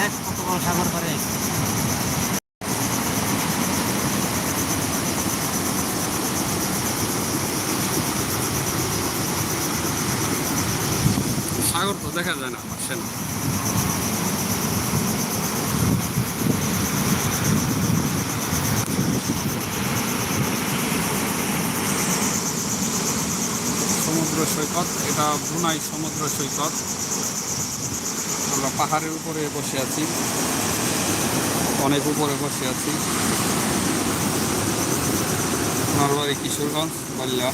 দেখ কত বড় সাগর করে সাগর তো দেখা যায় না আসেন সমুদ্র সৈকত, এটা ব্রুনাই সমুদ্র সৈকত। আমরা পাহাড়ের উপরে বসে আছি। অনেক উপরে বসে আছি। নলবাড়ি কিশোরগঞ্জ বল্লা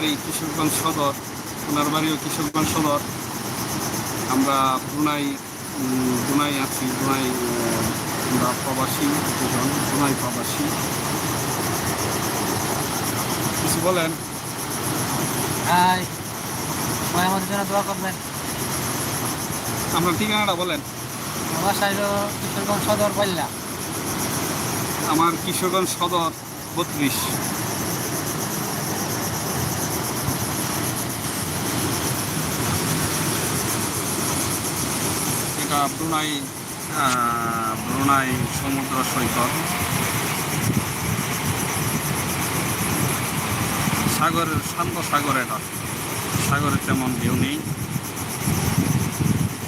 বাড়ি কিশোরগঞ্জ সদর ওনার বাড়িও কিশোরগঞ্জ সদর। আমরা ব্রুনাই উম, ব্রুনাই আছি ব্রুনাই আহ, আমরা প্রবাসী দুজন ব্রুনাই প্রবাসী। কিছু বলেন? আমাদের জন্য দোয়া করবেন। আপনার ঠিকানাটা বলেন। আমার হলো কিশোরগঞ্জ সদর বললা আমার কিশোরগঞ্জ সদর বত্রিশ। এটা ব্রুনাই ব্রুনাই সমুদ্র সৈকত। সাগরের শান্ত সাগর এটা। সাগরের তেমন ভিউ নেই।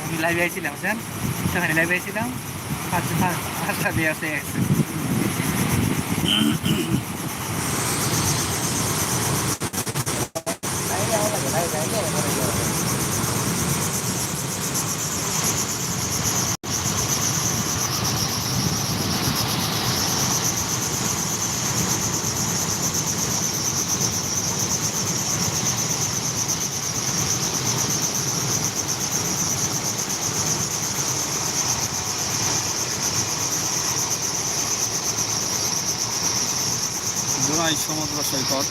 আমি লাইভে আইছিলাম বুঝছেন সেখানে লাইভে আইছিলাম। পাঁচটা দিয়ে আসে। সমুদ্র সৈকত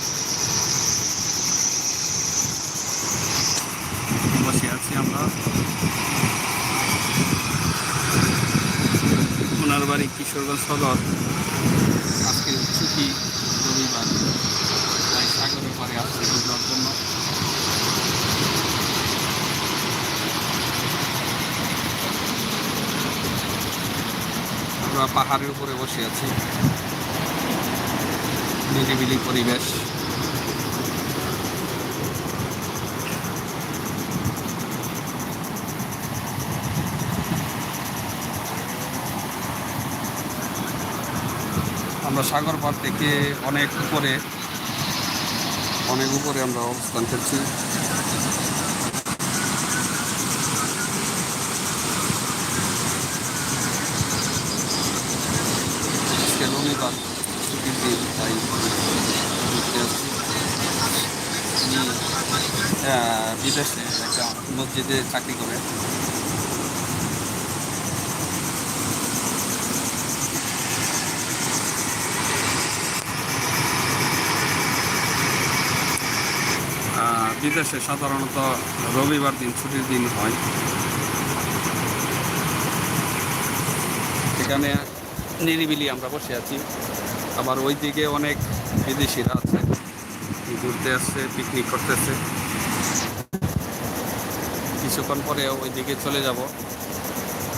বসে আছি আমরা ওনার বাড়ি কিশোরগঞ্জ সদর। আজকে ছুটি রবিবার। তাই সাগরের পারে আসছে ঘুরবার জন্য। আমরা পাহাড়ের উপরে বসে আছি। নিরিবিলি পরিবেশ। আমরা সাগর পাড় থেকে অনেক উপরে অনেক উপরে আমরা অবস্থান করছি আজকে রবিবার ছুটির দিন তাই ঘুরতে আসছি উনি আহ, বিদেশে একটা মসজিদে চাকরি করে। বিদেশে সাধারণত রবিবার দিন, ছুটির দিন হয়। এখানে নিরিবিলি আমরা বসে আছি। আবার ওই দিকে অনেক বিদেশিরা আছে। ঘুরতে আসছে পিকনিক করতেছে। কিছুক্ষণ পরে ওই দিকে চলে যাব।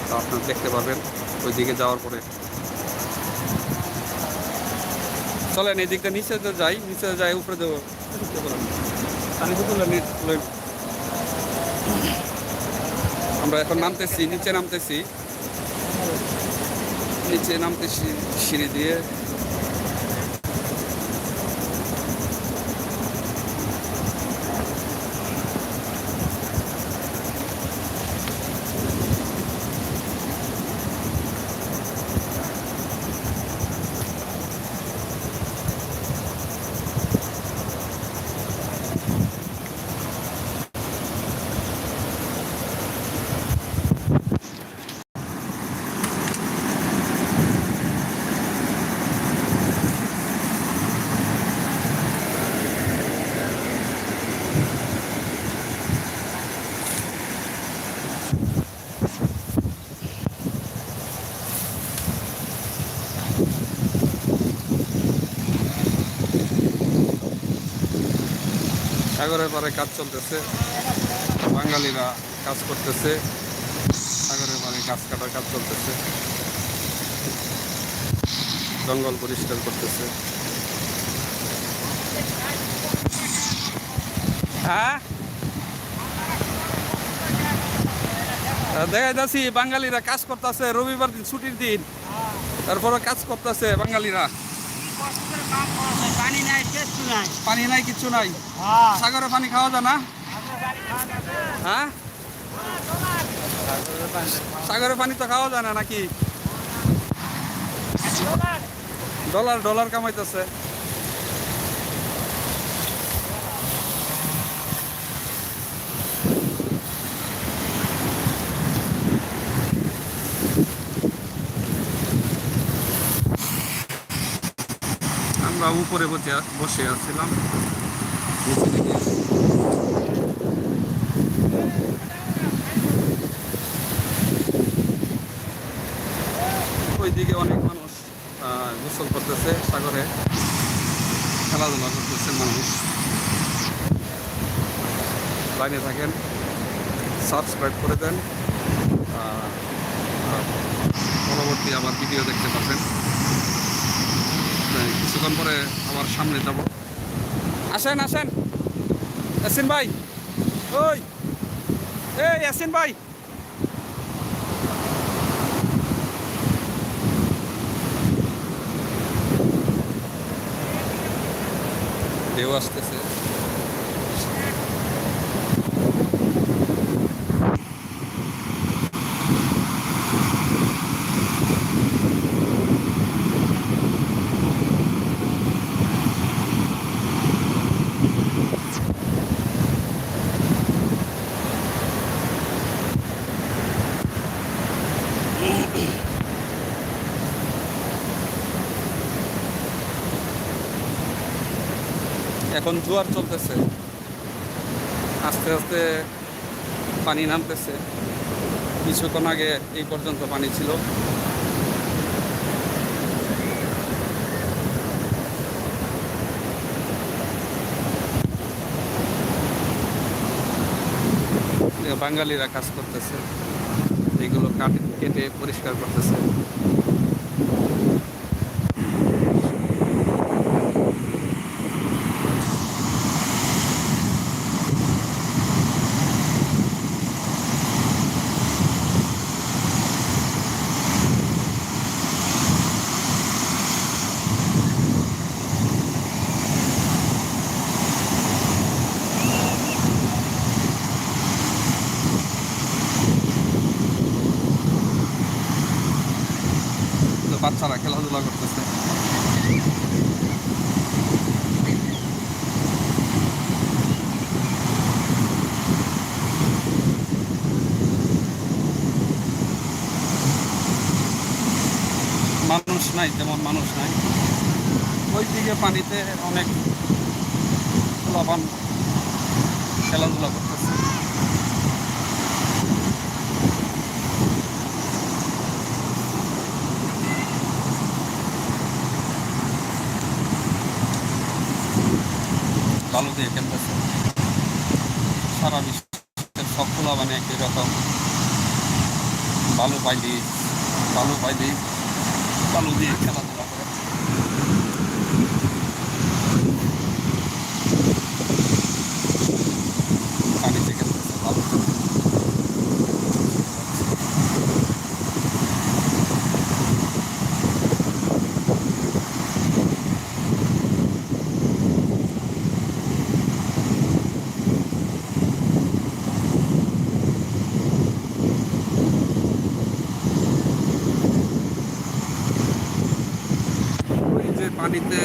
তো আপনারা দেখতে পাবেন ওই দিকে যাওয়ার পরে। চলেন এই দিকটা নিচে তো যাই, নিচে যাই উপরে দেবো। আমরা এখন নামতেছি, নিচে নামতেছি। নিচে নামতেছি সিঁড়ি দিয়ে। সাগরের পারে কাজ চলতেছে। বাঙালিরা কাজ করতেছে। সাগরের পারে গাছ কাটার কাজ চলতেছে। জঙ্গল পরিষ্কার করতেছে। হ্যাঁ? দেখা যাচ্ছি বাঙালিরা কাজ করতেছে। রবিবার দিন ছুটির দিন। তারপরে কাজ করতেছে বাঙালিরা। পানি নাই কিছু নাই। হ্যাঁ। সাগরে পানি খাওয়া যায় না? হ্যাঁ? সাগরের পানি তো খাওয়া যায় না নাকি? ডলার ডলার কামাইতেছে আমরা উপরে বসে বসে দিকে ওইদিকে অনেক মানুষ গোসল করতেছে সাগরে। খেলাধুলা করতেছে মানুষ। লাইনে থাকেন, সাবস্ক্রাইব করে দেন। পরবর্তী আবার ভিডিও দেখতে পাবেন কিছুক্ষণ পরে আবার সামনে যাব। আসেন আসেন। ইয়াসিন ভাই। ওই। এই ইয়াসিন ভাই। ঢেউ আসতেছে। এখন জোয়ার চলতেছে। আস্তে আস্তে পানি নামতেছে। কিছুক্ষণ আগে এই পর্যন্ত পানি ছিল। বাঙালিরা কাজ করতেছে। এগুলো কাট, কেটে পরিষ্কার করতেছে। বাচ্চারা খেলাধুলা করতেছে। মানুষ নাই, তেমন মানুষ নাই। ওই দিকে পানিতে অনেক লাভান খেলাধুলা করতেছে। বালু দিয়ে কেন্দ্রে সারা বিশ্বের সবগুলো মানে একই রকম। বালু পাইলি বালু দিয়ে বালু দিয়ে খেলাধুলা করে পানিতে খেলতেছে বালুতে ওই যে পানিতে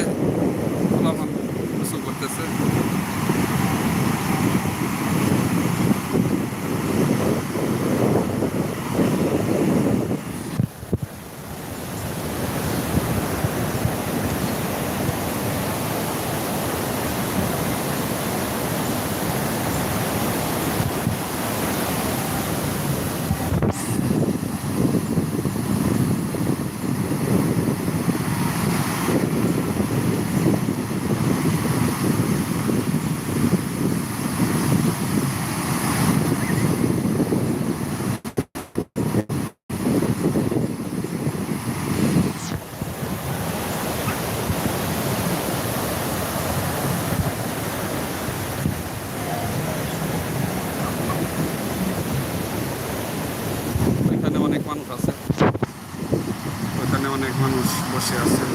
বসে আছেন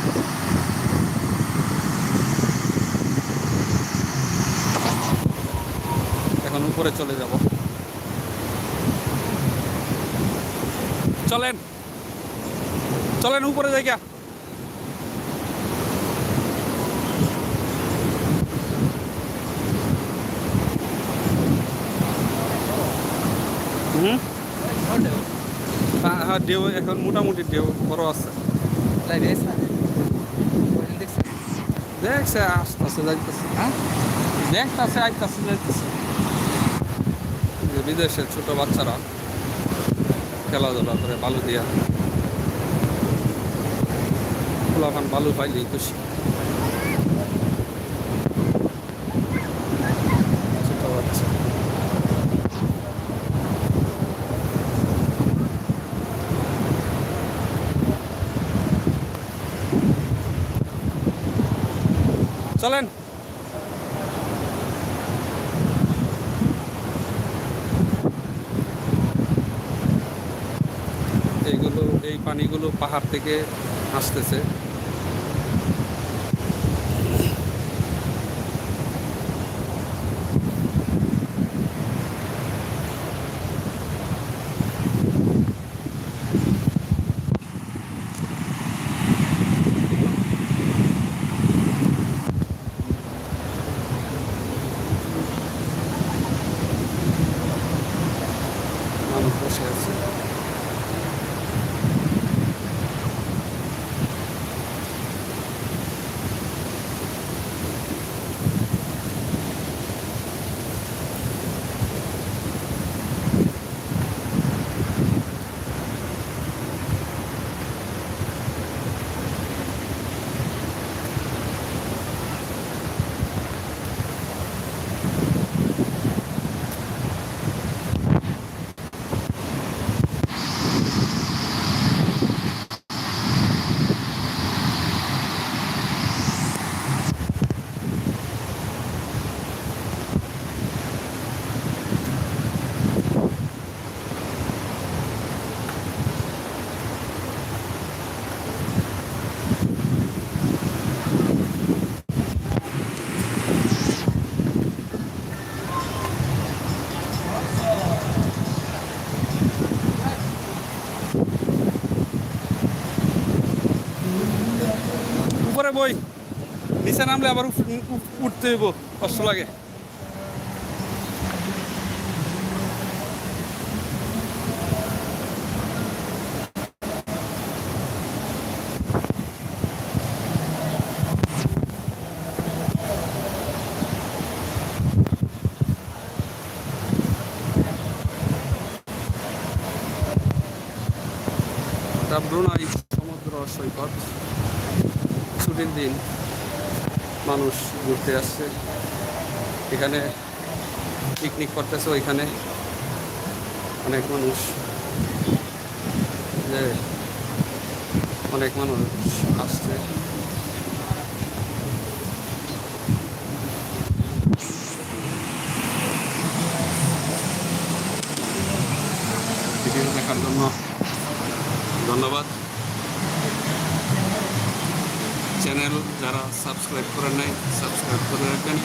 উপরে চলে যাব। চলেন। চলেন উপরে জায়গা হুম? হ্যাঁ হ্যাঁ ঢেউ এখন মোটামুটি ঢেউ বড় আছে। দেখছে আসতেছে যাইতেছে। হ্যাঁ? দেখতেছে আইতেছে যাইতেছে। বিদেশের ছোট বাচ্চারা খেলাধুলা করে বালু দিয়া। খোলাফান বালু পাইলেই খুশি। চলেন এইগুলো এই পানিগুলো পাহাড় থেকে আসতেছে মানুষ বসে আছে বই। নিচে নামলে আবার উঠ- উঠ- উঠতে হইব কষ্ট লাগে। সমুদ্র সৈকত। ছুটির দিন মানুষ ঘুরতে আসছে। এখানে পিকনিক করতেছে ওইখানে। অনেক মানুষ। যে অনেক মানুষ আসছে। দেখার জন্য ধন্যবাদ। সাবস্ক্রাইব করেন নাই সাবস্ক্রাইব করে রাখবেন।